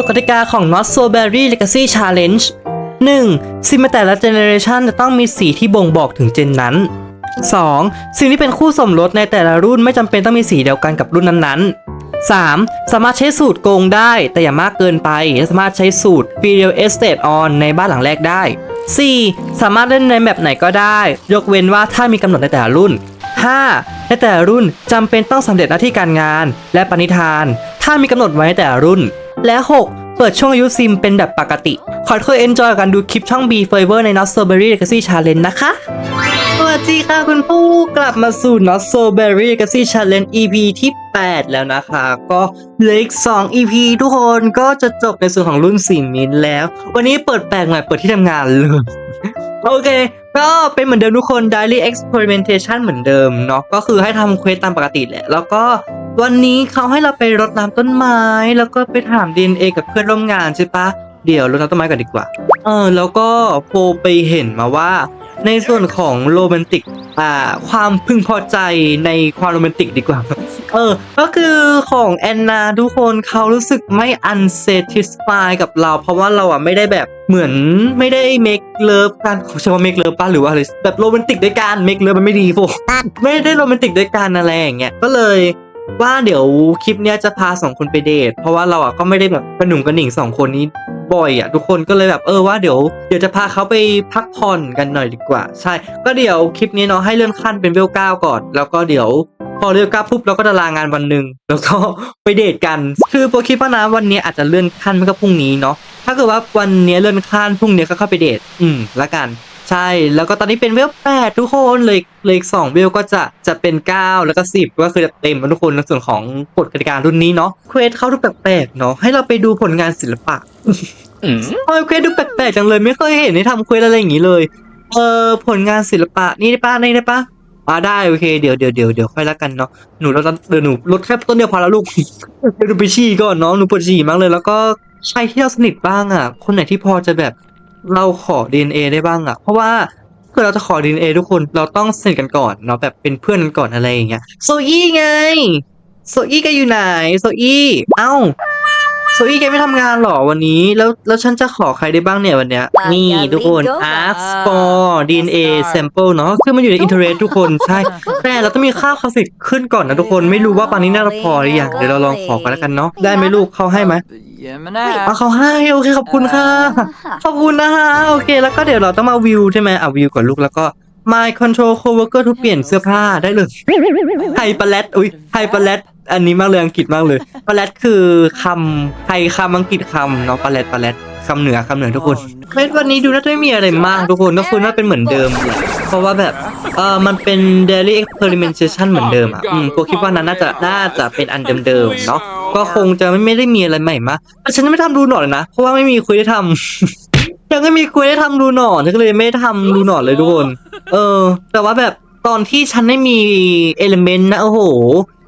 ฎกติกาของ Not So Berry Legacy Challenge 1. ซิมในแต่ละเจเนอเรชันจะต้องมีสีที่บ่งบอกถึงเจนนั้น 2. สิ่งที่เป็นคู่สมรสในแต่ละรุ่นไม่จำเป็นต้องมีสีเดียวกันกับรุ่นนั้นๆ 3. สามารถใช้สูตรโกงได้แต่อย่ามากเกินไปและสามารถใช้สูตร Filial Estate On ในบ้านหลังแรกได้ 4. สามารถเล่นในแบบไหนก็ได้ ยกเว้นว่าถ้ามีกำหนดในแต่ละรุ่น 5. ในแต่ละรุ่นจำเป็นต้องสำเร็จหน้าที่การงาน และปณิธาน ถ้ามีกำหนดไว้ในแต่ละรุ่น และ 6. เปิดช่วงอายุซิมเป็นแบบปกติ ขอให้ทุกคนเอนจอยกันดูคลิปช่อง B Flavor ใน Not Strawberry Legacy Challenge นะคะ สวัสดีค่ะคุณผู้กลับมาสู่ Not Strawberry Legacy Challenge EP ที่ 8 แล้วนะคะ ก็เหลืออีก 2 EP ทุกคนก็จะจบในส่วนของรุ่น4มินแล้ว วันนี้เปิดแปลกใหม่เปิดที่ทำงานเลย โอเค ก็เป็นเหมือนเดิมทุกคน Daily Experimentation เหมือนเดิมเนาะก็คือให้ทำเควสตามปกติแหละ แล้วก็วันนี้เขาให้เราไปรดน้ำต้นไม้ แล้วก็ไปถาม DNA กับเพื่อนร่วมงานใช่ปะเดี๋ยวรดน้ำต้นไม้ก่อนดีกว่า เออ แล้วก็โฟไปเห็นมาว่า ในส่วนของโรแมนติก อ่า ความพึงพอใจในความโรแมนติกดีกว่า เออ ก็คือของแอนนาทุกคนเขารู้สึกไม่ unsatisfied กับเรา เพราะว่าเราอะไม่ได้แบบเหมือนไม่ได้ make love กันเขาใช้ว่า make love ป่ะหรือว่าอะไรแบบโรแมนติกด้วยกัน make love มันไม่ดีโฟไม่ได้โรแมนติกด้วยกันอะไรอย่างเงี้ยก็เลยว่าเดี๋ยวคลิปเนี้ยจะพาสองคนไปเดทเพราะว่าเราอะก็ไม่ได้แบบกระหนุ่มกระหนิ่งสองคนนี้ บ่อยอะทุกคนก็เลยแบบเออว่าเดี๋ยวเดี๋ยวจะพาเขาไปพักผ่อนกันหน่อยดีกว่า ใช่ ก็เดี๋ยวคลิปนี้เนาะให้เลื่อนขั้นเป็นเวลเก้าก่อน แล้วก็เดี๋ยวพอเวลเก้าปุ๊บเราก็จะลางานวันหนึ่งแล้วก็ไปเดทกัน คือโปรคิดว่านะวันนี้อาจจะเลื่อนขั้นไม่ก็พรุ่งนี้เนาะถ้าเกิดว่าวันนี้เลื่อนขั้นพรุ่งนี้ก็เข้าไปเดทอืมละกัน ใช่ แล้วก็ตอนนี้เป็นเวลแปดทุกคนเลยเลยอีกสองเวลก็จะจะเป็นเก้าแล้วก็สิบก็คือจะเต็มแล้วทุกคนในส่วนของกฎกติการุ่นนี้เนาะเควสเข้าดูแปลกๆเนาะให้เราไปดูผลงานศิลปะทำไมเควสดูแปลกๆจังเลยไม่เคยเห็นให้ทำเควสอะไรอย่างนี้เลย เออผลงานศิลปะนี่ได้ปะนี่ได้ปะอ่าได้โอเคเดี๋ยวเดี๋ยวเดี๋ยวเดี๋ยวค่อยละกันเนาะหนูเราเดี๋ยวหนูลดแค่ต้นเดียวพอแล้วลูกเดี๋ยวหนูไปฉี่ก่อนเนาะหนูปวดฉี่มากเลย แล้วก็ใครที่เราสนิทบ้างอะ คนไหนที่พอจะแบบ เราขอ DNA ได้บ้างอะเพราะว่าคือเราจะขอ DNA ทุกคนเราต้องสนิทกันก่อนเนาะแบบเป็นเพื่อนกันก่อนอะไรอย่างเงี้ยโซอี้ไงโซอี้ก็อยู่ไหนโซอี้เอ้า โซอี้แกไม่ทำงานหรอวันนี้ แล้วแล้วฉันจะขอใครได้บ้างเนี่ยวันเนี้ย นี่ทุกคน ask for DNA sample เนาะคือมันอยู่ใน internet ทุกคนใช่ แต่เราต้องมีค่าคาสิทขึ้นก่อนนะทุกคนไม่รู้ว่าปานนี้น่าจะพอหรือยังเดี๋ยวเราลองขอกันแล้วกันเนาะได้ไหมลูกเขาให้ไหม Gemini. เอาเขาให้โอเคขอบคุณค่ะขอบคุณนะคะโอเคแล้วก็เดี๋ยวเราต้องมาวิวใช่ไหมอะวิวก่อนลูกแล้วก็ my control coworker ทุกเปลี่ยนเสื้อผ้าได้เลยไฮปาเลตอุ้ยไฮปาเลตอันนี้มากเลยอังกฤษมากเลยปาเลตคือคำไทยคำอังกฤษคำเนาะปาเลตปาเลตคำเหนือคำเหนือทุกคนเควสวันนี้ดูน่าจะไม่มีอะไรมากทุกคนก็คือน่าเป็นเหมือนเดิมแหละเพราะว่าแบบเออมันเป็น daily experimentation เหมือนเดิมอะอืมกูคิดว่านั้นน่าจะน่าจะเป็นอันเดิมๆเนาะก็คงจะไม่ไม่ได้มีอะไรใหม่มากแต่ฉันยังไม่ทำดูหนอนเลยนะเพราะว่าไม่มีคุยได้ทำ ยังไม่มีคุยได้ทำรูหนอนฉันก็เลยไม่ทำรูหนอนเลยทุกคน เออ แต่ว่าแบบตอนที่ฉันไม่มีเอลเมนต์นะโอ้โห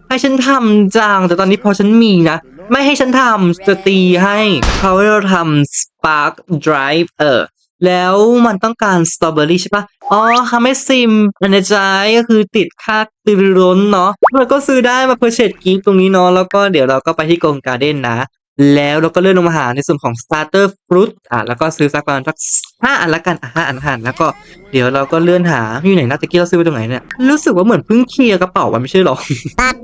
ให้ฉันทำจังแต่ตอนนี้พอฉันมีนะ ไม่ให้ฉันทำจะตีให้เขาให้เราทำ Spark Drive เออ แล้วมันต้องการสตรอเบอรี่ใช่ปะอ๋อทำให้ซิมอันใจก็คือติดค่าตือร้นเนาะแล้วก็ซื้อได้มาเพอร์เชสกีตรงนี้เนาะแล้วก็เดี๋ยวเราก็ไปที่กรงการ์เด้นนะ แล้วเราก็เลื่อนลงมาหาในส่วนของ starter fruit อะแล้วก็ซื้อสักประมาณสักห้าอันละกันอะห้าอันห้าอันแล้วก็เดี๋ยวเราก็เลื่อนหาอยู่ไหนนะตะกี้เราซื้อไปตรงไหนเนี่ยรู้สึกว่าเหมือนเพิ่งเคลียร์กระเป๋าไปไม่ใช่หรอ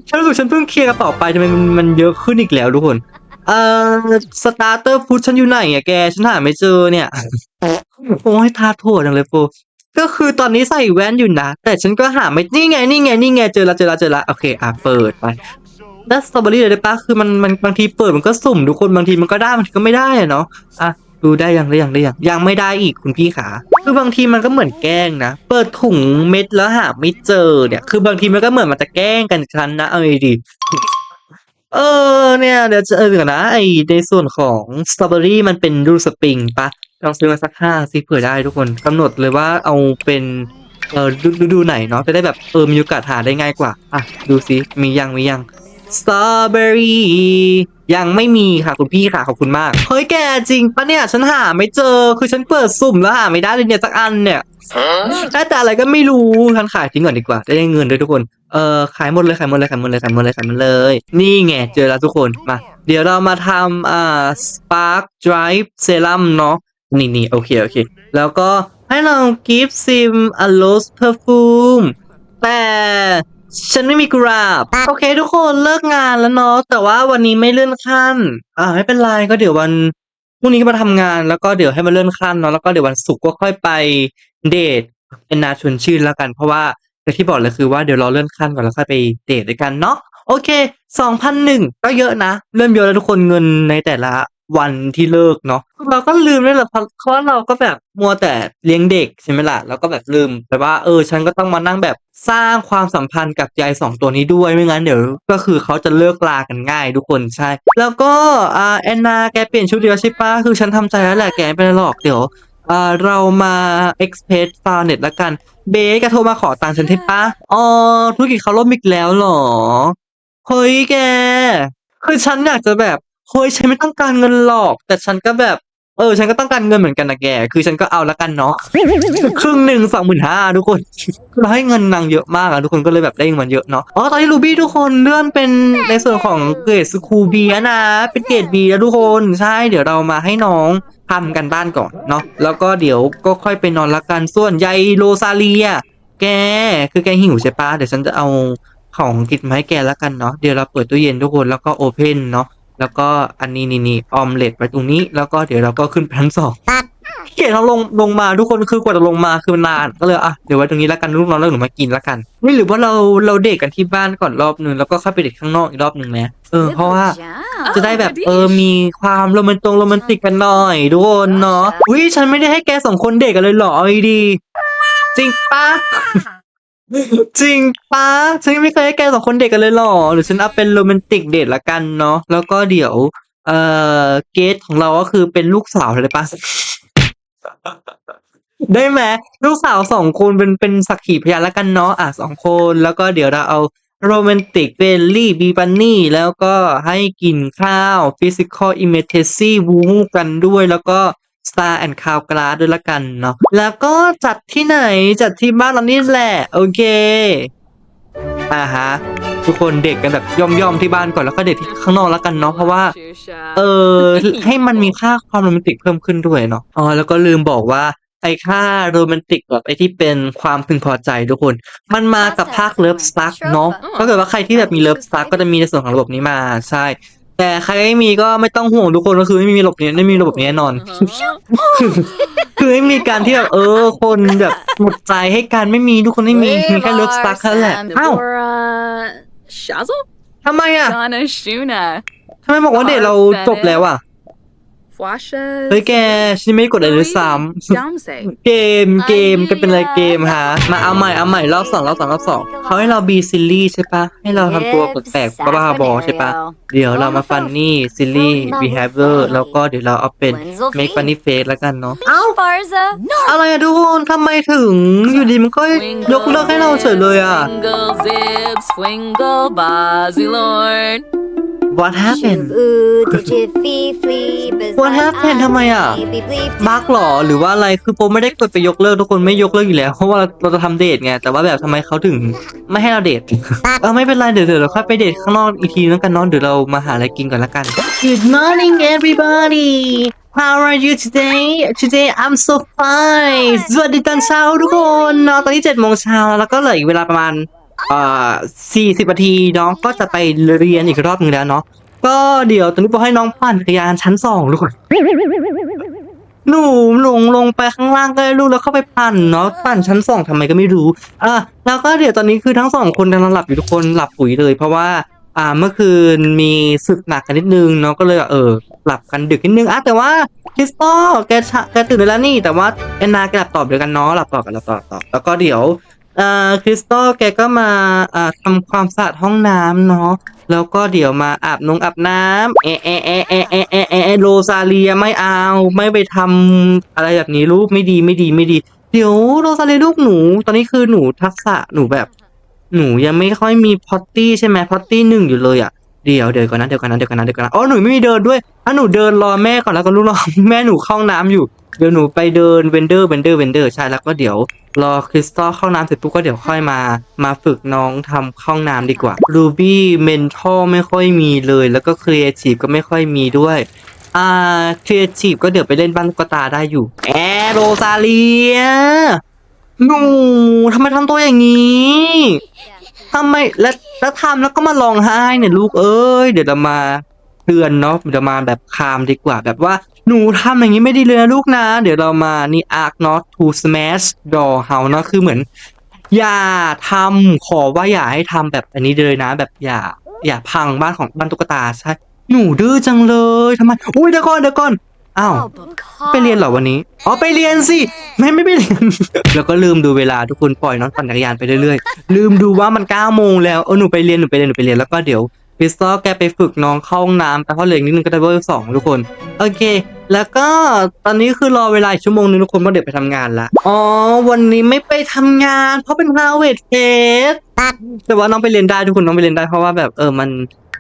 ฉันรู้สึกฉันเพิ่งเคลียร์กระเป๋าไปทำไมมันมันเยอะขึ้นอีกแล้วทุกคนเอ่อ starter fruit ฉันอยู่ไหนอะแกฉันหาไม่เจอเนี่ยโอ้ยทาโถจังเลยโฟก็คือตอนนี้ใส่แว่นอยู่นะ แต่ฉันก็หาไม่นี่ไงนี่ไงนี่ไงเจอละเจอละเจอละโอเค อะเปิดไป แล้สตรอเบอรี่เลยได้ปะคือมันมันบางทีเปิดมันก็สุ่มทุกคนบางทีมันก็ได้บางทีก็ไม่ได้อะเนาะอะดูได้ยังได้ยังได้ยังยังไม่ได้อีกคุณพี่ขาคือบางทีมันก็เหมือนแกล้งนะ เปิดถุงเม็ดแล้วหาไม่เจอเนี่ย คือบางทีมันก็เหมือนมันจะแกล้งกันฉันนะเอาดีเออเนี่ยเดี๋ยวจะเออเดี๋ยวนะไอในส่วนของสตรอเบอรี่มันเป็นรูสปริงปะลองซื้อมาสักห้าสิเผื่อได้ทุกคนกำหนดเลยว่าเอาเป็นเออดูดูดูไหนเนาะจะได้แบบเออมีโอกาสหาได้ง่ายกว่า อะ ดูซิมียังมียัง สตรอเบอรี่ยังไม่มีค่ะคุณพี่ค่ะขอบคุณมาก เฮ้ยแกจริงปะเนี่ย ฉันหาไม่เจอคือฉันเปิดสุ่มแล้วหาไม่ได้เลยเนี่ยสักอันเนี่ยได้แต่อะไรก็ไม่รู้ฉันขายทิ้งก่อนดีกว่าได้เงินด้วยทุกคนเออขายหมดเลยขายหมดเลยขายหมดเลยขายหมดเลยขายหมดเลย นี่ไงเจอแล้วทุกคนมา เดี๋ยวเรามาทำอ่า Spark Drive Serum เนาะนี่นี่โอเคโอเค แล้วก็ให้เรา give sim a rose perfume แต่ ฉันไม่มีกราบ โอเค ทุกคนเลิกงานแล้วเนาะแต่ว่าวันนี้ไม่เลื่อนขั้น อ่าไม่เป็นไรก็เดี๋ยววันพรุ่งนี้ก็มาทำงานแล้วก็เดี๋ยวให้มาเลื่อนขั้นเนาะแล้วก็เดี๋ยววันศุกร์ก็ค่อยไปเดทเป็นนาชวนชื่นแล้วกัน เพราะว่าอย่างที่บอกเลยคือว่าเดี๋ยวรอเลื่อนขั้นก่อนแล้วค่อยไปเดทด้วยกันเนาะโอเคสองพันหนึ่งก็เยอะนะ เริ่มเยอะแล้วทุกคนเงินในแต่ละ วันที่เลิกเนาะเราก็ลืมด้วยแหละเพราะเพราะเราก็แบบมัวแต่เลี้ยงเด็กใช่ไหมล่ะแล้วก็แบบลืมไปว่าเออ ฉันก็ต้องมานั่งแบบสร้างความสัมพันธ์กับยายสองตัวนี้ด้วยไม่งั้นเดี๋ยวก็คือเขาจะเลิกลากันง่ายทุกคนใช่ แล้วก็อ่าแอนนาแกเปลี่ยนชุดเดียวใช่ปะคือฉันทำใจแล้วแหละแกไม่เป็นไรหรอกเดี๋ยวอ่าเรามา express ฟาเน็ตละกันเบสแกโทรมาขอตังค์ฉันใช่ปะอ๋อธุรกิจเขาล่มอีกแล้วเหรอเฮ้ยแกคือฉันอยากจะแบบ เฮ้ยฉันไม่ต้องการเงินหรอก แต่ฉันก็แบบ เออ ฉันก็ต้องการเงินเหมือนกันนะแก คือฉันก็เอาละกันเนาะครึ่งหนึ่งสองหมื่นห้าทุกคนเราให้เงินนางเยอะมากอะทุกคนก็เลยแบบได้เงินเยอะเนาะอ๋อตอนนี้รูบี้ทุกคนเลื่อนเป็นในส่วนของเกรดสคูบีนะ เป็นเกรดบีแล้วทุกคนใช่เดี๋ยวเรามาให้น้องทำกันบ้านก่อนเนาะแล้วก็เดี๋ยวก็ค่อยไปนอนละกันส่วนยายโรซาเลียแกคือแกหิวใช่ปะเดี๋ยวฉันจะเอาของกินมาให้แกแล้วกันเนาะเดี๋ยวเราเปิดตู้เย็นทุกคนแล้วก็โอเพนเนาะ แล้วก็อันนี้นี่นี่ออมเล็ตไว้ตรงนี้ แล้วก็เดี๋ยวเราก็ขึ้นไปชั้นสองเกียรเราลงลงมาทุกคนคือกว่าจะลงมาคือมันนานก็เลยอะเดี๋ยวไว้ตรงนี้แล้วกันลูกน้องแล้วหนูมากินแล้วกันไม่หรือว่าเราเราเดทกันที่บ้านก่อนรอบนึงแล้วก็เข้าไปเดทข้างนอกอีกรอบนึงไหมเออเพราะว่า จะได้แบบเออมีความโรแมนตงโรแมนติกกันหน่อยทุกคนเนาะอุ้ยฉันไม่ได้ให้แกสองคนเดทกันเลยเหรอเอาดีๆจริงปะ จริงปะฉันยังไม่เคยให้แกสองคนเดทกันเลยเหรอหรือฉันเอาเป็นโรแมนติกเดทละกันเนาะแล้วก็เดี๋ยว เอ่อเกสของเราก็คือเป็นลูกสาวเลยปะได้ไหมลูกสาวสองคนเป็นเป็นสักขีพยานละกันเนาะอะสองคนแล้วก็เดี๋ยวเราเอาโรแมนติกเบลลี่บีบันนี่แล้วก็ให้กินข้าวฟิสิกอลอิเมเทซี่วูกันด้วยแล้วก็ Star and c o w Glass ด้วยละกันเนาะแล้วก็จัดที่ไหนจัดที่บ้านเรานี่แหละ โอเคอ่าฮะทุกคนเด็กกันแบบย่อมๆที่บ้านก่อนแล้วก็เด็กที่ข้างนอกแล้วกันเนาะเพราะว่า เออให้มันมีค่าความโรแมนติกเพิ่มขึ้นด้วยเนาะอ๋อแล้วก็ลืมบอกว่าไอ้ค่าโรแมนติกแบบไอ้ที่เป็นความพึงพอใจทุกคน มันมากับภาคเลิฟสตั๊กเนาะถ้าเกิดว่าใครที่แบบมีเลิฟสตั๊กก็จะมีในส่วนของระบบนี้มาใช่ แต่ใครไม่มีก็ไม่ต้องห่วงทุกคนก็คือไม่มีระบบนี้ไม่มีระบบนี้แน่นอน คือไม่มีการที่แบบเออ คนแบบหมดใจให้การไม่มีทุกคนไม่มีมีแค่เลิฟสตั๊กแค่นั้นแหละอ้าว Shazzle? ทำไมอะ Donna Shuna. ทำไมบอกว่าเดทเราจบแล้วอะ Fwasha. เฮ้ยแกฉันไม่ได้กดอะไรเลยซ้ำ Damse. เกมเกมก็เป็นอะไรเกมฮะ มาเอาใหม่เอาใหม่รอบสองรอบสองรอบสองเขาให้เราบีซิลลี่ใช่ปะให้เราทำตัวแปลกๆบ้าๆบอใช่ปะเดี๋ยวเรามาฟันนี่ซิลลี่บีฮ a เวอร์แล้วก็เดี๋ยวเราเอาเป็นเมคฟันนี่เฟสแล้วกันเนาะเอ้า Barza อะไรอะทุกคนทำไมถึงอยู่ดีมันก็ยกเลิกให้เราเฉยเลยอะ Swingle zips, swingle bazzy lord. What happened Ooh, Jiffy Flea What happened ทำไมอะบั๊กหรอหรือว่าอะไรคือโปไม่ได้กดไปยกเลิกทุกคนไม่ยกเลิกอยู่แล้ว เพราะว่าเราจะทำเดทไง แต่ว่าแบบทำไมเขาถึงไม่ให้เราเดท เออไม่เป็นไรเดี๋ยวเดี๋ยวเราค่อยไปเดทข้างนอกอีกทีแล้วกันเนาะเดี๋ยวเรามาหาอะไรกินก่อนละกัน Good morning everybody How are you today Today I'm so fine สวัสดีตอนเช้าทุกคนเนาะตอนนี้เจ็ดโมงเช้าแล้วก็เหลืออีกเวลาประมาณเอ่อสี่สิบนาทีน้องก็จะไปเรียนอีกรอบหนึ่งแล้วเนาะก็เดี๋ยวตอนนี้โปให้น้องปั่นจักรยานชั้นสองทุกหนูลงลงไปข้างล่างก็ได้ลูกแล้วเข้าไปปั่นเนาะปั่นชั้นสองทำไมก็ไม่รู้อะแล้วก็เดี๋ยวตอนนี้คือทั้งสองคนกำลังหลับอยู่ทุกคนหลับปุ๋ยเลยเพราะว่าอ่าเมื่อคืนมีศึกหนักกันนิดนึงเนาะก็เลยเออหลับกันดึกนิดนึงอะแต่ว่าคริสตัลแกชะแกตื่นแล้วนี่ แต่ว่าแอนนาแกหลับตอบเดียวกันเนาะหลับต่อกันหลับตอต่อแล้วก็เดี๋ยว อ่อคริสตัลแกก็มาอ่าทำความสะอาดห้องน้ำเนาะแล้วก็เดี๋ยวมาอาบนงอาบน้ำเอเอเอเอเอเอเอโรซาเลียไม่เอาไม่ไปทำอะไรแบบนี้ลูกไม่ดีไม่ดีไม่ดี เดี๋ยวโรซาเลียลูกหนู ตอนนี้คือหนูทักษะหนูแบบ หนูยังไม่ค่อยมีพอตตี้ใช่ไหมพอตตี้หนึ่งอยู่เลยอะ เดี๋ยวเดี๋ยวก่อนนะเดี๋ยวก่อนนะเดี๋ยวก่อนนะเดี๋ยวก่อนนะอ๋อหนูไม่มีเดินด้วยอะหนูเดินรอแม่ก่อนแล้วก็ลูกน้อแม่หนูเข้าห้องน้ำอยู่เดี๋ยวหนูไปเดินเวนเดอร์เวนเดอร์เวนเดอร์ใช่แล้วก็เดี๋ยวรอคริสตัลเข้าน้ำเสร็จปุ๊บก็เดี๋ยวค่อยมา มาฝึกน้องทำเข้าห้องน้ำดีกว่ารูบี้เมนทอลไม่ค่อยมีเลย แล้วก็ครีเอทีฟก็ไม่ค่อยมีด้วยอ่าครีเอทีฟก็เดี๋ยวไปเล่นบ้านตุ๊กตาได้อยู่แอโรซาเลียหนูทำไมทำตัวอย่างนี้ ทำไมแล้วแล้วทำแล้วก็มาร้องไห้เนี่ยลูกเอ้ยเดี๋ยวเรามาเตือนเนาะเดี๋ยวมาแบบคามดีกว่าแบบว่าหนูทำอย่างนี้ไม่ดีเลยนะลูกนะ เดี๋ยวเรามานี่ arc not to smash door house เนาะคือเหมือน อย่าทำขอว่าอย่าให้ทำแบบอันนี้เลยนะ แบบอย่า อย่าพังบ้านของบ้านตุ๊กตาใช่หนูดื้อจังเลยทำไมอุ้ยเดี๋ยวก่อนเดี๋ยวก่อน อ้าว ไปเรียนเหรอวันนี้ อ๋อไปเรียนสิ ไม่ไม่ไปเรียน แล้วก็ลืมดูเวลาทุกคนปล่อยน้องปั่นจักรยานไปเรื่อยๆ ลืมดูว่ามันเก้าโมงแล้วเออหนูไปเรียนหนูไปเรียนหนูไปเรียนแล้วก็เดี๋ยวคริสตัลแกไปฝึกน้องเข้าห้องน้ำไปเพราะเหลืออกนิดนึงก็ได้เบอร์สองทุกคน โอเค แล้วก็ตอนนี้คือรอเวลาอีกชั่วโมงนึงทุกคนเพราะเดี๋ยวไปทำงานละอ๋อวันนี้ไม่ไปทำงาน เพราะเป็นฮาเวดเฟสแต่ว่าน้องไปเรียนได้ทุกคนน้องไปเรียนได้เพราะว่าแบบเออมัน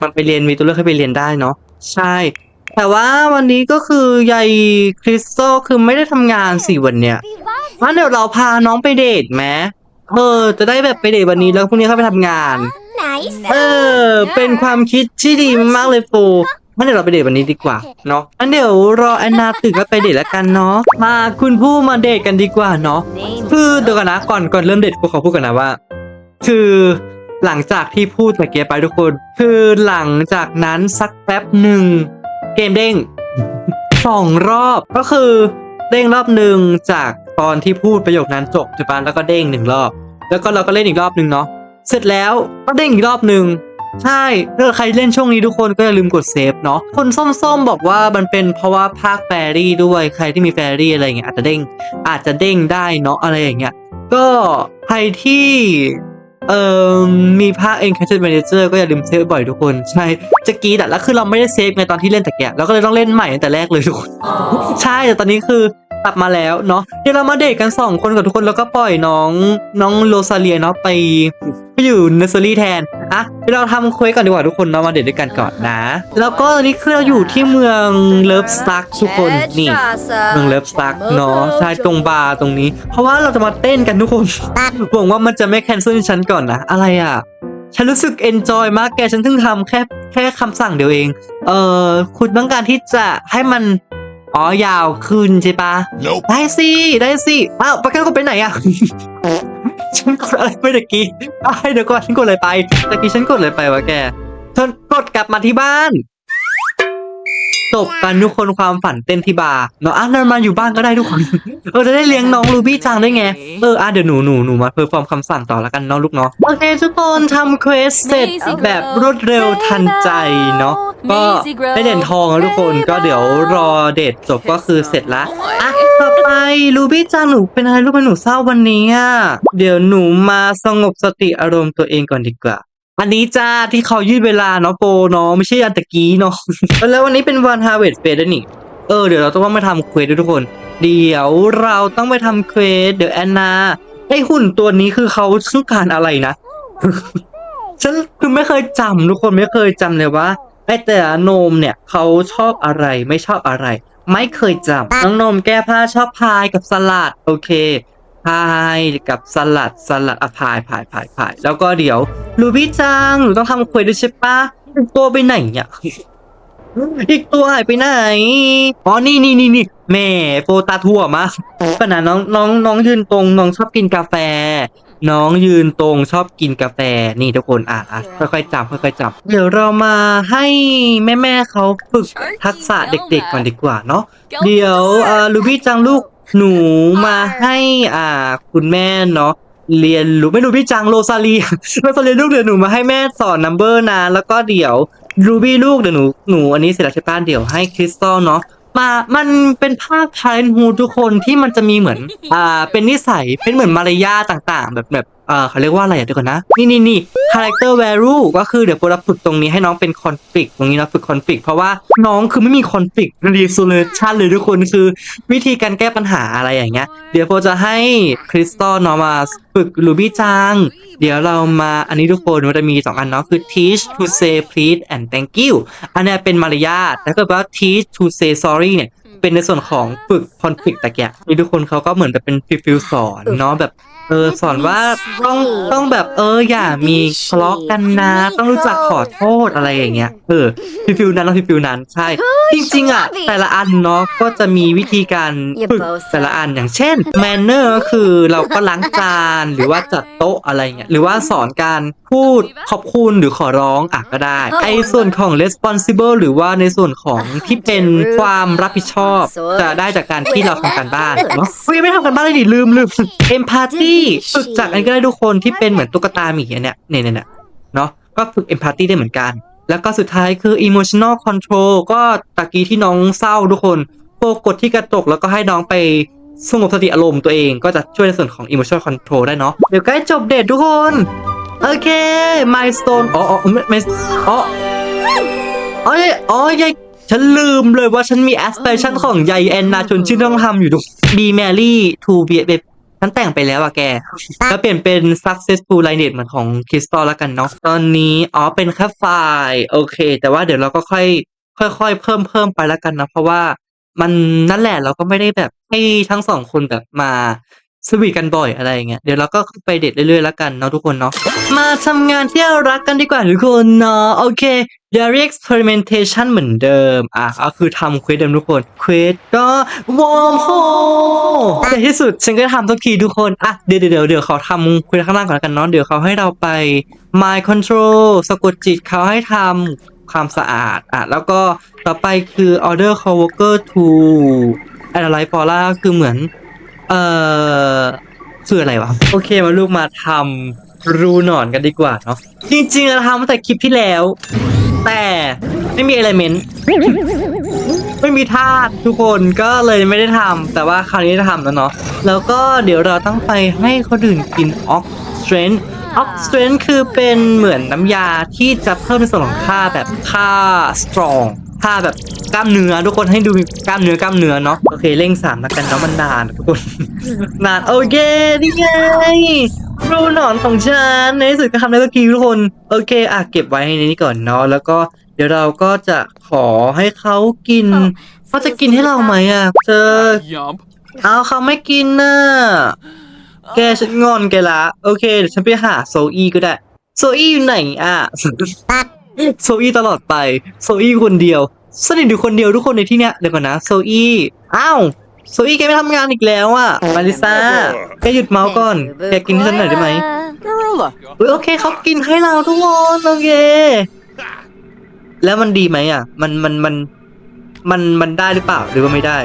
มันไปเรียนมีตัวเลือกให้ไปเรียนได้เนาะใช่ แต่ว่าวันนี้ก็คือยายคริสโตคือไม่ได้ทำงานสี่วันเนี้ยงั้นเดี๋ยวเราพาน้องไปเดทไหมเออ จะได้แบบไปเดทวันนี้แล้วพรุ่งนี้เข้าไปทำงาน เออ เป็นความคิดที่ดีมากเลยโฟงั้นเดี๋ยวเราไปเดทวันนี้ดีกว่าเนาะงั้นเดี๋ยวรอแอนนาตื่นแล้วไปเดทแล้วกันเนาะ มาคุณผู้มาเดทกันดีกว่าเนาะ คือเดี๋ยวก่อนนะก่อนก่อนเริ่มเดทกูขอพูดก่อนนะว่า คือหลังจากที่พูดเมื่อกี้ไปทุกคน คือหลังจากนั้นสักแป๊บหนึ่ง เกมเด้งสองรอบก็คือเด้งรอบหนึ่งจากตอนที่พูดประโยคนั้นจบใช่ปะแล้วก็เด้งหนึ่งรอบ แล้วก็เราก็เล่นอีกรอบหนึ่งเนาะเสร็จแล้วก็เด้งอีกรอบหนึ่งใช่ถ้าใครเล่นช่วงนี้ทุกคนก็อย่าลืมกดเซฟเนาะคนส้มๆบอกว่ามันเป็นเพราะว่าภาคแฟรี่ด้วยใครที่มีแฟรี่อะไรเงี้ยอาจจะเด้งอาจจะเด้งได้เนาะอะไรอย่างเงี้ยก็ใครที่ เอ่อมีภาค Encounter Manager ก็อย่าลืมเซฟบ่อยทุกคน ใช่จะกรีดอะแล้วคือเราไม่ได้เซฟไงตอนที่เล่นแต่แกะเราก็เลยต้องเล่นใหม่ตั้งแต่แรกเลยทุกคน ใช่แต่ตอนนี้คือ กลับมาแล้วเนาะเดี๋ยวเรามาเดทกันสองคนกับทุกคนแล้วก็ปล่อยน้องน้องโรซาเลียเนาะไปไปอยู่เนสเซอรี่แทนอะเดี๋ยวเราทำเควสก่อนดีกว่าทุกคนเนาะมาเดทด้วยกันก่อนนะ แล้วก็ตอนนี้คือเราอยู่ที่เมืองเลิฟสตักทุกคนนี่เมืองเลิฟสตักเนาะใช่ตรงบาร์ตรงนี้ เพราะว่าเราจะมาเต้นกันทุกคนหวังว่ามันจะไม่แคนเซิลฉันก่อนนะอะไรอะฉันรู้สึกเอนจอยมากแกฉันเพิ่งทำแค่แค่คำสั่งเดียวเอง เออคุณต้องการที่จะให้มัน อ๋อยาวขึ้นใช่ปะ Nope. ได้สิได้สิอ้าวปากกาก็ไปไหนอะฉันกดอะไรไปตะกี้อ้าวเดี๋ยวก่อนฉันกดอะไรไปตะกี้ฉันกดอะไรไปวะแกฉันกดกลับมาที่บ้านจบกันทุกคนความฝันเต้นที่บาร์เนาะอะเดินมาอยู่บ้านก็ได้ทุกคน เออจะได้เลี้ยงน้องรูบี้จังด้วยไง เอออะเดี๋ยวหนูหนูหนูมาเพอร์ฟอร์มคำสั่งต่อแล้วกันเนาะลูกเนาะโอเคทุกคนทำเควสเสร็จแบบรวดเร็วทันใจเนาะ ก็ได้เหรียญทองแล้วทุกคนก็เดี๋ยวรอเดทจบก็คือเสร็จละอะต่อไปรูบี้จังหนูเป็นอะไรลูกเป็นหนูเศร้าวันนี้อะเดี๋ยวหนูมาสงบสติอารมณ์ตัวเองก่อนดีกว่าอันนี้จ้าที่เขายืดเวลาเนาะโปรเนาะไม่ใช่อันตะกี้เนาะแล้ววันนี้เป็นวันฮาร์เวดเฟสด้วยนี่เออเดี๋ยวเราต้องไปทำเควสด้วยทุกคน เดี๋ยวเราต้องไปทำเควสเดี๋ยวแอนนาไอหุ่นตัวนี้คือเขาต้องการอะไรนะฉันคือไม่เคยจำทุกคนไม่เคยจำเลยว่า ไอแต่ละโนมเนี่ยเขาชอบอะไรไม่ชอบอะไร ไม่เคยจำน้องนมแก้ผ้าชอบพายกับสลัดโอเคพายกับสลัดสลัดอะพายพายพายพายแล้วก็เดี๋ยวลูบี้จังหนูต้องทำเควสด้วยใช่ปะตัวไปไหนเนี่ยอีกตัวหายไปไหน อ๋อ นี่นี่นี่นี่แหม่โฟตาทั่วมากขนาดน้องน้องน้องยืนตรงน้องชอบกินกาแฟ น้องยืนตรงชอบกินกาแฟนี่ทุกคนอะอะค่อยๆจำค่อยๆจำเดี๋ยวเรามาให้แม่ๆเขาฝึกทักษะเด็กๆก่อนดีกว่าเนาะเดี๋ยวเอ่อลูบี้จังลูกหนูมาให้อ่าคุณแม่เนาะเรียนรู้ไม่รู้พี่จังโรซาลีโรซาลีลูกเดี๋ยวหนูมาให้แม่สอนนัมเบอร์นะแล้วก็เดี๋ยวรูบี้ลูกเดี๋ยวหนูหนูอันนี้เสร็จแล้วใช่ปะเดี๋ยวให้คริสตัลเนาะ มามันเป็นภาคไทยฮูทุกคนที่มันจะมีเหมือน อ่า เป็นนิสัย เป็นเหมือนมารยาทต่างๆ แบบแบบเอ่อเขาเรียกว่าอะไรอะเดี๋ยวก่อนนะ นี่นี่นี่ character value ก็คือเดี๋ยวโปรฝึกตรงนี้ให้น้องเป็น conflict ตรงนี้นะฝึก conflict เพราะว่าน้องคือไม่มี conflict resolution เลยทุกคนคือวิธีการแก้ปัญหาอะไรอย่างเงี้ย เดี๋ยวโปรจะให้คริสตัลเนาะมาฝึกลูบี้จัง เดี๋ยวเรามาอันนี้ทุกคนมันจะมีสองอันเนาะคือ teach to say please and thank you อันนี้เป็นมารยาทแล้วก็แบบว่า teach to say sorry เนี่ยเป็นในส่วนของฝึกคอนฟ lict ตะแกะมีทุกคนเขาก็เหมือนแบบเป็นฟิลฟิลสอนเนาะแบบ เออสอนว่าต้องต้องแบบเอออย่ามีทะเลาะกันนะ ต้องรู้จักขอโทษอะไรอย่างเงี้ยเออฟิลฟิลนั้นแล้วฟิลฟิลนั้นใช่ จริงๆอะแต่ละอันเนาะก็จะมีวิธีการฝึกแต่ละอันอย่างเช่น manner ก็คือเราก็ล้างจานหรือว่าจัดโต๊ะอะไรเงี้ยหรือว่าสอนการพูดขอบคุณหรือขอร้องอะก็ได้ไอ้ส่วนของ responsible หรือว่าในส่วนของที่เป็นความรับผิดชอบ จะได้จากการที่เราทำการบ้านเนาะเฮ้ยไม่ทำกันบ้านเลยดิลืมลืม empathy ฝึกจากอันก็ได้ทุกคนที่เป็นเหมือนตุ๊กตาหมีอันเนี้ยเนี่ยเนี่ยเนี่ยเนาะก็ฝึก empathy ได้เหมือนกัน แล้วก็สุดท้ายคือ emotional control ก็ตะกี้ที่น้องเศร้าทุกคนโฟกดที่กระจกแล้วก็ให้น้องไปสงบสติอารมณ์ตัวเองก็จะช่วยในส่วนของ emotional control ได้เนาะเดี๋ยวใกล้จบเดททุกคน โอเค milestone อ๋ออ๋อไม่ไม่อ๋ออ๋อยอ๋อยายฉันลืมเลยว่าฉันมี aspiration ของยายแอนนาชนชื่อต้องทำอยู่ทุก be marry to be แบบ ฉันแต่งไปแล้วอะแกแล้วเปลี่ยนเป็น successful lineage เหมือนของคริสตัลแล้วกันเนาะ ตอนนี้อ๋อเป็นแค่ไฟล์โอเค แต่ว่าเดี๋ยวเราก็ค่อย ค่อยๆเพิ่มเพิ่มไปแล้วกันนะ เพราะว่ามันนั่นแหละเราก็ไม่ได้แบบให้ทั้งสองคนแบบมา สวีทกันบ่อยอะไรอย่างเงี้ยเดี๋ยวเราก็ไปเดทเรื่อยๆแล้วกันเนาะทุกคนเนาะมาทำงานที่เรารักกันดีกว่าทุกคนเนาะโอเค Diary experimentation เหมือนเดิม อะก็คือทำเควสเดิมทุกคนเควสก็วอร์มโฮในที่สุดฉันก็ทำทุกทีทุกคน อะ เดี๋ยวเดี๋ยวเดี๋ยวเขาทำเควสข้างล่างก่อนแล้วกันเนาะเดี๋ยวเขาให้เราไป mind control สะกดจิตเขาให้ทำความสะอาด อะ แล้วก็ต่อไปคือ order coworker to analyze Paula คือเหมือน เอ่อ คืออะไรวะ โอเคมาลูกมาทำรูหนอนกันดีกว่าเนาะจริงๆเราทำตั้งแต่คลิปที่แล้ว แต่ไม่มีเอลเมนต์ไม่มีธาตุทุกคนก็เลยไม่ได้ทำแต่ว่าคราวนี้ได้ทำแล้วเนาะแล้วก็เดี๋ยวเราต้องไปให้คนอื่นกินออกสเตรนออกสเตรนคือเป็นเหมือนน้ำยาที่จะเพิ่มในส่วนของค่าแบบค่าสตรอง ค่าแบบกล้ามเนื้อทุกคนให้ดูมีกล้ามเนื้อกล้ามเนื้อเนาะโอเคเร่งสามแล้วกันเนาะมันนานทุกคนนานโอเคนี่ไงรูหนอนของฉันในที่สุดก็ทำได้สักทีทุกคนโอเคอะเก็บไว้ในนี้ก่อนเนาะแล้วก็เดี๋ยวเราก็จะขอให้เขากินเขาจะกินให้เราไหมอะเธอ Yump. เอาเขาไม่กินน่ะแกฉันงอนแกละโอเคเดี๋ยวฉันไปหาโซอี้ก็ได้โซอี้อยู่ไหนอะโซอี้ตลอดไปโซอี้คนเดียว สนิทอยู่คนเดียวทุกคนในที่เนี้ยเดี๋ยวก่อนนะโซอี้อ้าวโซอี้แกไม่ทำงานอีกแล้วอะมาริซาแกหยุดเมาส์ก่อนแกกินให้ฉันหน่อยได้ไหม Marilla. เฮ้ยโอเคเขากินให้เราทุกคนโอเค แล้วมันดีไหมอะ มันมันมัน มันมันได้หรือเปล่าหรือว่าไม่ได้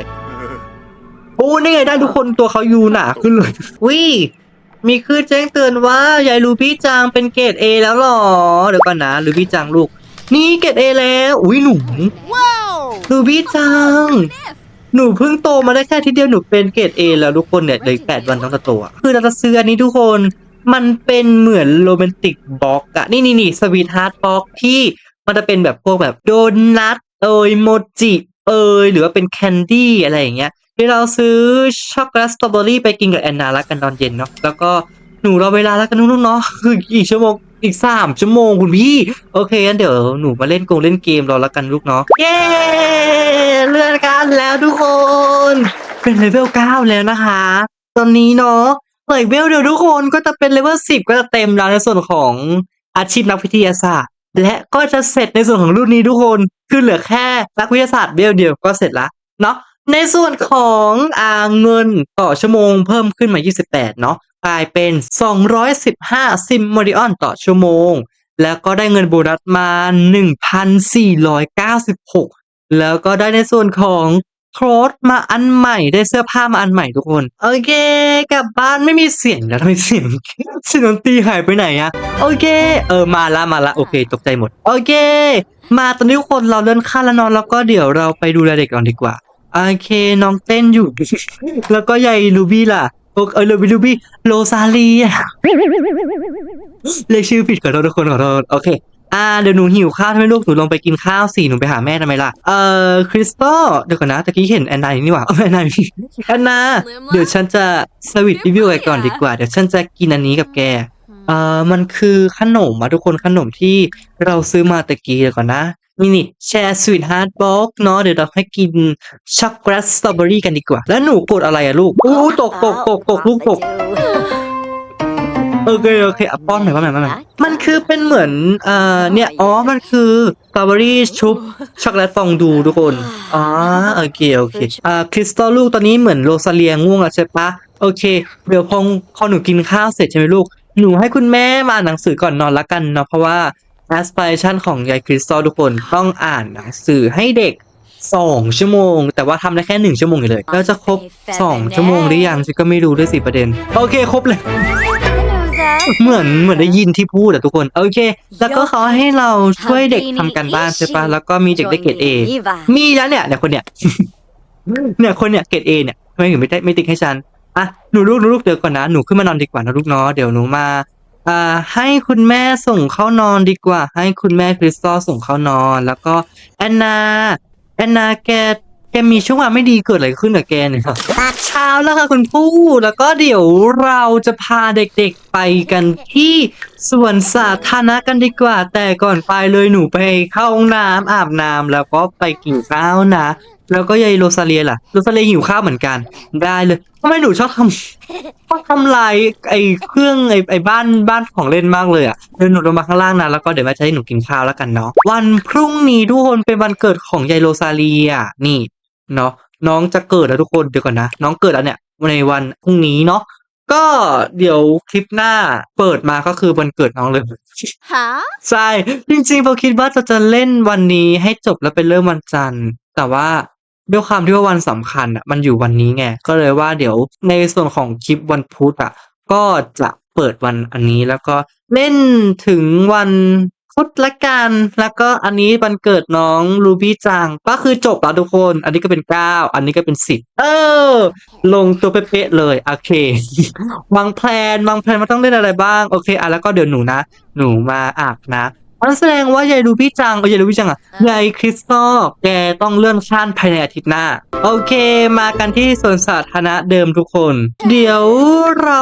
โอ้นี่ไงได้ทุกคนตัวเขายูหนาขึ้นเลยวิมีขึ้นแจ้งเตือนว่ายายลูบี้จังเป็นเกรดเอแล้วหรอเดี๋ยวก่อนนะลูบี้จังลูก นี่เกรดเอแล้ว อุ้ยหนูลูบี้จัง หนูเพิ่งโตมาได้แค่ทีเดียวหนูเป็นเกรดเอแล้วทุกคนเนี่ยเลยแปดวันต้องจะตอะคือเราจะซื้ออันนี้ทุกคน มันเป็นเหมือนโรแมนติกบล็อกอะนี่นี่นี่สวีทฮาร์ดบล็อกที่มันจะเป็นแบบพวกแบบโดนัทเอยโมจิเอยหรือว่าเป็นแคนดี้อะไรอย่างเงี้ยเดี๋ยวเราซื้อช็อกโกแลตสตรอเบอรี่ไปกินกับแอนนาแล้วกันตอนเย็นเนาะแล้วก็หนูรอเวลาแล้วกันนุ่นๆเนาะคืออีกชั่วโมง อีกสามชั่วโมงคุณพี่ โอเคงั้นเดี๋ยวหนูมาเล่นกงเล่นเกมรอแล้วกันลูกเนาะเย้เลื่อนกันแล้วทุกคน เป็นเลเวลเก้าแล้วนะคะ ตอนนี้เนาะเลเวลเดียวทุกคนก็จะเป็นเลเวลสิบก็จะเต็มแล้วในส่วนของอาชีพนักวิทยาศาสตร์ และก็จะเสร็จในส่วนของรุ่นนี้ทุกคน คือเหลือแค่นักวิทยาศาสตร์เวลเดียวก็เสร็จละเนาะ ในส่วนของอ่าเงินต่อชั่วโมงเพิ่มขึ้นมา 28 เนาะกลายเป็น 215 ซิมมอริออนต่อชั่วโมง แล้วก็ได้เงินโบนัสมา 1,496 แล้วก็ได้ในส่วนของโค้ดมาอันใหม่ได้เสื้อผ้ามาอันใหม่ทุกคน โอเค กลับบ้านไม่มีเสียงแล้วทำไมเสียงเสียงดนตรีหายไปไหนอะโอเค เออมาละมาละโอเค ตกใจหมด โอเค มาตอนนี้ทุกคนเราเลื่อนขั้นแล้วนอนแล้วก็เดี๋ยวเราไปดูแลเด็กก่อนดีกว่า โอเคน้องเต้นอยู่ แล้วก็ยายลูบี้ล่ะโอเออลูบี้ลูบี้โรซาลีอะเรียชื่อผิดขอโทษทุกคนขอโทษโอเคอ่าเดี๋ยวหนูหิวข้าวใช่ไมลูกหนูลงไปกินข้าวสิหนูไปหาแม่ทำไมล่ะเอ่อคริสตัลเดี๋ยวก่อนนะตะกี้เห็นแอนนาอยู่นี่หว่าแอนนาแอนนาเดี๋ยวฉันจะสวิตรีวิวไปก่อนดีกว่าเดี๋ยวฉันจะกินอันนี้กับแกเอ่อมันคือขนมอะทุกคนขนมที่เราซื้อมาตะกี้เดี๋ยวก่อนนะ นี่นี่แชร์สวีทฮาร์ดบ็อกเนาะเดี๋ยวเราให้กินช็อกโกแลตสตรอเบอรี่กันดีกว่า แล้วหนูกดอะไรอะลูกอู้ตกตกตกตกลูกตกโอเคโอเคอะป้อนหน่อยป้อนหน่อยป้อนหน่อยมันคือเป็นเหมือนเอ่อเนี่ยอ๋อมันคือสตรอเบอรี่ชุบช็อกโกแลตฟองดูทุกคนอ๋อโอเคโอเคอ่าคริสตัลลูกตอนนี้เหมือนโรซาเลียง่วงแล้วใช่ปะโอเคเดี๋ยวพอพอหนูกินข้าวเสร็จใช่ไหมลูกหนูให้คุณแม่มาอ่านหนังสือก่อนนอนละกันเนาะเพราะว่า aspiration ของยายคริสตัลทุกคนต้องอ่านหนังสือให้เด็กสองชั่วโมง แต่ว่าทำได้แค่หนึ่งชั่วโมงอยู่เลย แล้วจะครบสองชั่วโมงหรือยังฉันก็ไม่รู้ด้วยสิประเด็น โอเค ครบเลย เหมือนเหมือนได้ยินที่พูดอะทุกคน โอเค แล้วก็เขาให้เราช่วยเด็กทำกันบ้านใช่ปะแล้วก็มีเด็กได้เกรดเอมีแล้วเนี่ยเนี่ยคนเนี่ยเนี่ยคนเนี่ยเกรดเอเนี่ยทำไมถึงไม่ได้ไม่ติ๊กให้ฉันอะหนูลูกหนูลูกเดี๋ยวก่อนนะหนูขึ้นมานอนดีกว่านะลูกเนาะเดี๋ยวหนูมา อ่าให้คุณแม่ส่งเข้านอนดีกว่า ให้คุณแม่คริสตัลส่งเข้านอน แล้วก็แอนนาแอนนาแกแกมีช่วงเวลาไม่ดีเกิดอะไรขึ้นกับแกเนี่ยครับเช้าแล้วค่ะคุณผู้แล้วก็เดี๋ยวเราจะพาเด็กๆไปกันที่สวนสาธารณะกันดีกว่า แต่ก่อนไปเลยหนูไปเข้าห้องน้ำอาบน้ำแล้วก็ไปกินข้าวนะ แล้วก็ยายโรซาเลียล่ะโรซาเลียหิวข้าวเหมือนกัน ได้เลยทำไมหนูชอบทำชอบทำลายไอ้เครื่องไอ้ไอ้บ้านบ้านของเล่นมากเลยอะเดินหนูลงมาข้างล่างนะแล้วก็เดี๋ยวแม่จะให้หนูกินข้าวแล้วกันเนาะวันพรุ่งนี้ทุกคนเป็นวันเกิดของยายโรซาเลียนี่เนาะน้องจะเกิดแล้วทุกคนเดี๋ยวก่อนนะน้องเกิดแล้วเนี่ยในวันพรุ่งนี้เนาะก็เดี๋ยวคลิปหน้าเปิดมาก็คือวันเกิดน้องเลย Huh? ใช่จริงๆผมคิดว่าจะจะเล่นวันนี้ให้จบแล้วไปเริ่มวันจันทร์แต่ว่า ด้วยความที่ว่าวันสำคัญอะมันอยู่วันนี้ไงก็เลยว่าเดี๋ยวในส่วนของคลิปวันพุธอะก็จะเปิดวันอันนี้แล้วก็เล่นถึงวันพุธละกันแล้วก็อันนี้วันเกิดน้องรูบี้จังก็คือจบแล้วทุกคน อันนี้ก็เป็นเก้าอันนี้ก็เป็นสิบเออ ลงตัวเป๊ะเลย โอเควางแผนวางแผนว่าต้องเล่นอะไรบ้าง โอเคอะแล้วก็เดี๋ยวหนูนะ หนูมาอาบนะ มันแสดงว่ายายดูพี่จังเออยายดูพี่จังอะยายคริสตัลแกต้องเลื่อนขั้นภายในอาทิตย์หน้า โอเคมากันที่สวนสาธารณะเดิมทุกคน เดี๋ยวเรา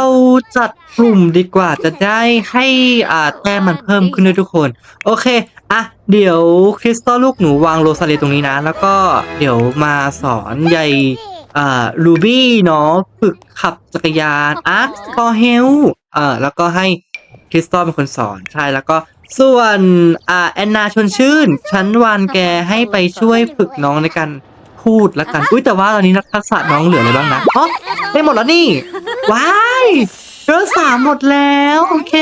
จัดกลุ่มดีกว่าจะได้ให้อ่าแต้มมันเพิ่มขึ้นด้วยทุกคน โอเคอะเดี๋ยวคริสตัลลูกหนูวางโรซาเลตรงนี้นะ แล้วก็เดี๋ยวมาสอนยายอ่ารูบี้เนาะฝึกขับจักรยานอาร์ตฟอร์เฮลเอ่อแล้วก็ให้คริสตัลเป็นคนสอนใช่แล้วก็ ส่วนอ่าแอนนาชวนชื่น ฉันวานแกให้ไปช่วยฝึกน้องในการพูดละกันอุ้ยแต่ว่าตอนนี้ทักษะน้องเหลืออะไรบ้างนะอ๋อได้หมดแล้วนี่ว้ายเรื่องสามหมดแล้วโอเค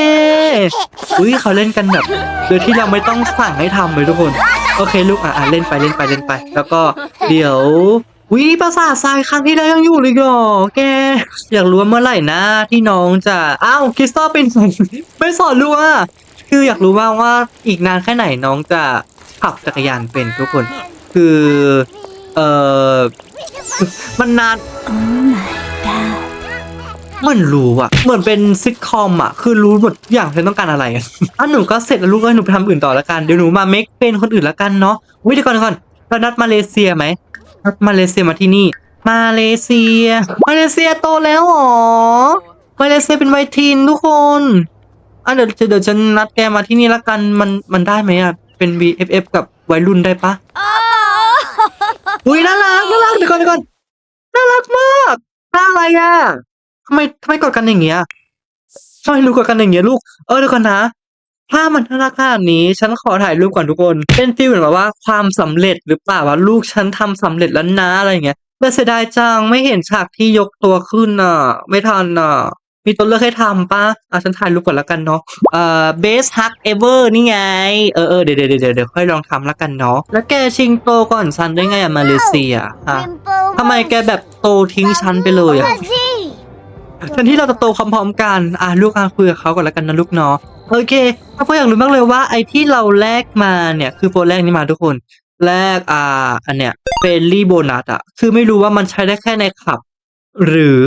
อุ้ยเขาเล่นกันแบบโดยที่เราไม่ต้องสั่งให้ทำเลยทุกคน โอเคลูกอะอะเล่นไปเล่นไปเล่นไป แล้วก็เดี๋ยววิประสาททรายครั้งที่แล้วยังอยู่เลยเหรอแก อยากรู้ว่าเมื่อไหร่นะที่น้องจะอ้าวคริสตัลเป็นไม่สอนลูกอะ คืออยากรู้ว่ากว่าอีกนานแค่ไหนน้องจะขับจักรยานเป็นทุกคน คือเออมันนานเหมือนรู้อะเหมือนเป็นซิทคอมอะคือรู้หมดทุกอย่างฉันต้องการอะไรอะอะหนูก็เสร็จแล้วลูกก็ให้หนูไปทำอื่นต่อแล้วกันเดี๋ยวหนูมาเมคเป็นคนอื่นแล้วกันเนาะวิเดียวก่อนเดี๋ยวก่อนเรานัดมาเลเซียไหมนัดมาเลเซียมาที่นี่ มาเลเซีย มาเลเซียโตแล้วเหรอมาเลเซียเป็นวัยทีนทุกคน อะเดี๋ยวเดี๋ยวฉันนัดแกมาที่นี่แล้วกันมันมันได้ไหมอะเป็น BFF กับวัยรุ่นได้ปะอุ้ยน่ารักน่ารักเดี๋ยวก่อนเดี๋ยวก่อนน่ารักมากท่าอะไรอะทำไมทำไมกดกันอย่างเงี้ยทำไมรู้กดกันอย่างเงี้ยลูกเออเดี๋ยวก่อนนะถ้ามันน่ารักขนาดนี้ ฉันขอถ่ายรูปก่อนทุกคน เป็นฟีลเหมือนแบบว่าความสำเร็จหรือเปล่าว่าลูกฉันทำสำเร็จแล้วนะอะไรอย่างเงี้ยแต่เสียดายจังไม่เห็นฉากที่ยกตัวขึ้นอะ ไม่ทันอะ มีตัวเลือกให้ทำปะอะฉันถ่ายรูปก่อนแล้วกันเนาะเอ่อ best hug ever นี่ไง เออเออเดี๋ยวเดี๋ยวเดี๋ยวเดี๋ยวค่อยลองทำแล้วกันเนาะแล้วแกชิงโตก่อนฉันได้ไงอะมาเลเซียฮะทำไมแกแบบโตทิ้งฉันไปเลยอะแทนที่เราจะโตพร้อมๆกันอะลูกอะคุยกับเขาก่อนแล้วกันนะลูกเนาะโอเคถ้าพ่ออยากรู้มากเลยว่าไอ้ที่เราแลกมาเนี่ยคือโฟนแรกนี่มาทุกคนแลกอ่า อันเนี้ยเฟรนลี่โบนัสอะคือไม่รู้ว่ามันใช้ได้แค่ในขับ หรือ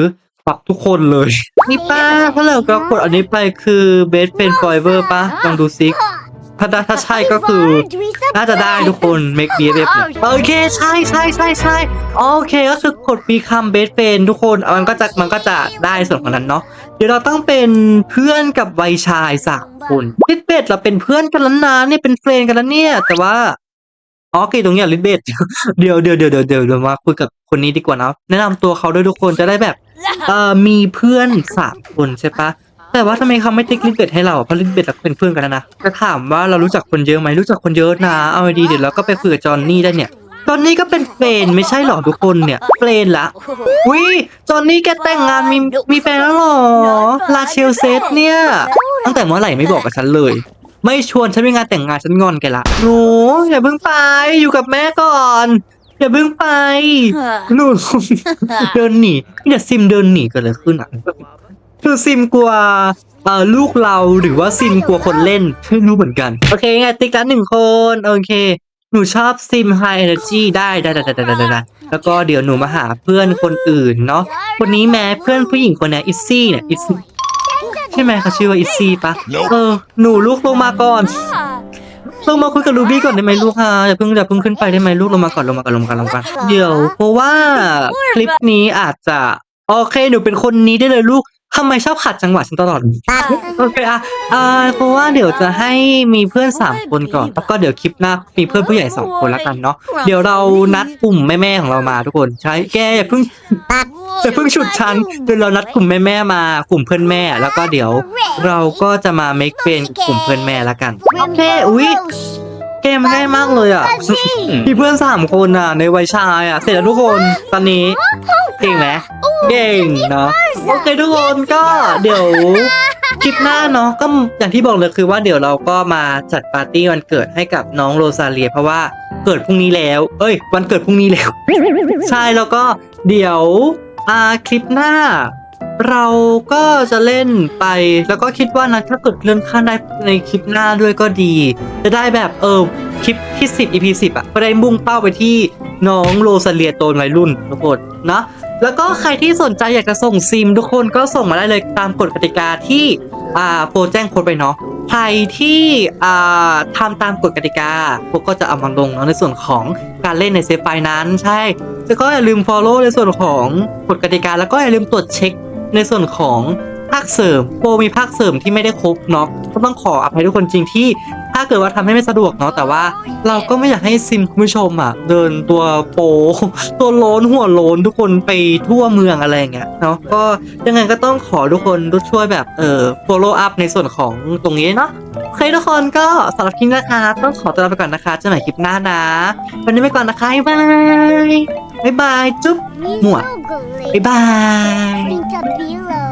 ปรับทุกคนเลย นี่ป้าถ้าเราก็กดอันนี้ไปคือ best friend forever ป้าลองดูซิถ้าได้ถ้าใช่ก็คือ น่าจะได้ทุกคน make b f เนี่ยโอเคใช่ใช่ใช่ใช่โอเคก็คือกด become best friend ทุกคนมันก็จะมันก็จะได้ส่วนของนั้นเนาะเดี๋ยวเราต้องเป็นเพื่อนกับวัยชายสามคนลิดเบตเราเป็นเพื่อนกันแล้วนะเนี่ยเป็นเฟรนกันแล้วเนี่ย แต่ว่าอ๋อโอเคตรงเนี้ยลิดเบตเดี๋ยวเดี๋ยวเดี๋ยวเดี๋ยวเดี๋ยวเดี๋ยวมาคุยกับคนนี้ดีกว่านะแนะนำตัวเขาด้วยทุกคนจะได้แบบ เอ่อมีเพื่อนสามคนใช่ปะแต่ว่าทำไมเขาไม่ติ๊กลิเบ็ดให้เราเพราะลิเบ็ดเราเป็นเพื่อนกันนะจะถามว่าเรารู้จักคนเยอะไหมรู้จักคนเยอะนะเอาดีเดี๋ยวเราก็ไปคุยกับจอนนี่ได้เนี่ยจอนนี่ก็เป็นเฟรนไม่ใช่หรอทุกคนเนี่ยเฟรนละวิจอนนี่แกแต่งงานมีมีแฟนแล้วหรอลาเชลเซตเนี่ย ตั้งแต่เมื่อไหร่ไม่บอกกับฉันเลย ไม่ชวนฉันไปงานแต่งงานฉันงอนแกละหนูอย่าเพิ่งไปอยู่กับแม่ก่อน อย่าเพิ่งไปหนูเดินหนีเนี่ยซิมเดินหนีเกิดอะไรขึ้นอะคือซิมกลัวเอ่อลูกเราหรือว่าซิมกลัวคนเล่นไม่รู้เหมือนกันโอเคไงติ๊กแล้วหนึ่งคนโอเค หนูชอบซิม High Energy ได้ได้ได้ได้ได้ได้ได้แล้วก็เดี๋ยวหนูมาหาเพื่อนคนอื่นเนาะคนนี้แม้เพื่อนผู้หญิงคนเนี้อิซซี่เนี่ยอิซซี่ใช่ไหมเขาชื่อว่าอิซซี่ปะเออหนูลูกลงมาก่อน ลงมาคุยกับรูบี้ก่อนได้ไหมลูกฮะอย่าเพิ่งอย่าเพิ่งขึ้นไปได้ไหมลูกลงมาก่อนลงมาก่อนลงมาก่อนลงมาก่อนเดี๋ยวเพราะว่าคลิปนี้อาจจะ โอเคหนูเป็นคนนี้ได้เลยลูก ทำไมชอบขัดจังหวะฉันตลอด โอเคอะอ่าเพราะว่าเดี๋ยวจะให้มีเพื่อนสามคนก่อน แล้วก็เดี๋ยวคลิปหน้ามีเพื่อนผู้ใหญ่สองคนแล้วกันเนาะ เดี๋ยวเรานัดกลุ่มแม่ๆของเรามาทุกคน ใช่ แกอย่าเพิ่งอย่าเพิ่งฉุดฉันเดี๋ยวเรานัดกลุ่มแม่ๆมากลุ่มเพื่อนแม่ แล้วก็เดี๋ยวเราก็จะมา make friend กับกลุ่มเพื่อนแม่แล้วกัน โอเค อุ๊ย เกมง่ายมากเลยอะ มีเพื่อนสามคนอะในวัยชายอะ เสร็จแล้วทุกคน ตอนนี้ เก่งไหมเก่งเนาะ โอเคทุกคนก็เดี๋ยวคลิปหน้าเนาะก็อย่างที่บอกเลยคือว่าเดี๋ยวเราก็มาจัดปาร์ตี้วันเกิดให้กับน้องโรซาเลีย เพราะว่าเกิดพรุ่งนี้แล้ว เอ้ย วันเกิดพรุ่งนี้แล้ว ใช่แล้วก็เดี๋ยวอ่าคลิปหน้า เราก็จะเล่นไป แล้วก็คิดว่านะถ้าเกิดเลื่อนขั้นได้ในคลิปหน้าด้วยก็ดี จะได้แบบเออคลิปที่ 10 EP 10อะก็ได้มุ่งเป้าไปที่น้องโรซาเลียโตนวัยรุ่นทุกคนนะ แล้วก็ใครที่สนใจอยากจะส่งซิม ทุกคนก็ส่งมาได้เลยตามกฎกติกาที่อ่าโฟแจ้งโค้ดไปเนาะใครที่อ่าทำตามกฎกติกาพวกก็จะเอามาลงเนาะในส่วนของการเล่นในเซฟไฟนั้น ใช่แล้วก็อย่าลืม follow ในส่วนของกฎกติกา แล้วก็อย่าลืมตรวจเช็คในส่วนของภาคเสริมโปรมีภาคเสริมที่ไม่ได้ครบเนาะก็ต้องขออภัยทุกคนจริงที่าเกิดว่าทำให้ไม่สะดวกเนาะแต่ว่า เราก็ไม่อยากให้ซิมคุณผู้ชมอะ เดินตัวโปตัวโลนหัวโลนทุกคนไปทั่วเมืองอะไรอย่างเงี้ยเนาะก็ยังไงก็ต้องขอทุกคนช่วยแบบเออ follow up ในส่วนของตรงนี้เนาะโอเคทุกคนก็สำหรับคลิปนี้นะคะ ต้องขอตัวลาไปก่อนนะคะเจอกันใหม่คลิปหน้านะ วันนี้ไปก่อนนะคะบ๊ายบายบ๊ายบายจุ๊บ Mua. บ๊ายบาย Brinca Pillow.